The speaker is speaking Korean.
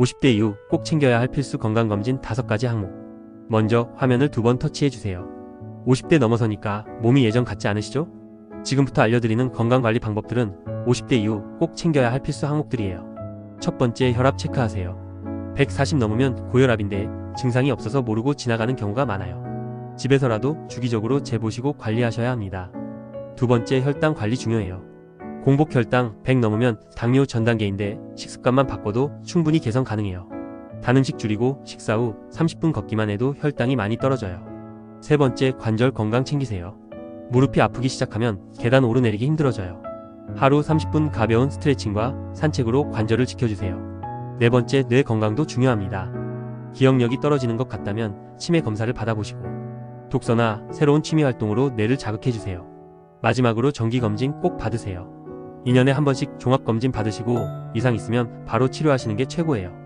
50대 이후 꼭 챙겨야 할 필수 건강검진 5가지 항목. 먼저 화면을 두 번 터치해주세요. 50대 넘어서니까 몸이 예전 같지 않으시죠? 지금부터 알려드리는 건강관리 방법들은 50대 이후 꼭 챙겨야 할 필수 항목들이에요. 첫 번째 혈압 체크하세요. 140 넘으면 고혈압인데 증상이 없어서 모르고 지나가는 경우가 많아요. 집에서라도 주기적으로 재보시고 관리하셔야 합니다. 두 번째 혈당 관리 중요해요. 공복 혈당 100 넘으면 당뇨 전 단계인데 식습관만 바꿔도 충분히 개선 가능해요. 단 음식 줄이고 식사 후 30분 걷기만 해도 혈당이 많이 떨어져요. 세 번째 관절 건강 챙기세요. 무릎이 아프기 시작하면 계단 오르내리기 힘들어져요. 하루 30분 가벼운 스트레칭과 산책으로 관절을 지켜주세요. 네 번째 뇌 건강도 중요합니다. 기억력이 떨어지는 것 같다면 치매 검사를 받아보시고 독서나 새로운 취미 활동으로 뇌를 자극해주세요. 마지막으로 정기검진 꼭 받으세요. 2년에 한 번씩 종합검진 받으시고 이상 있으면 바로 치료하시는 게 최고예요.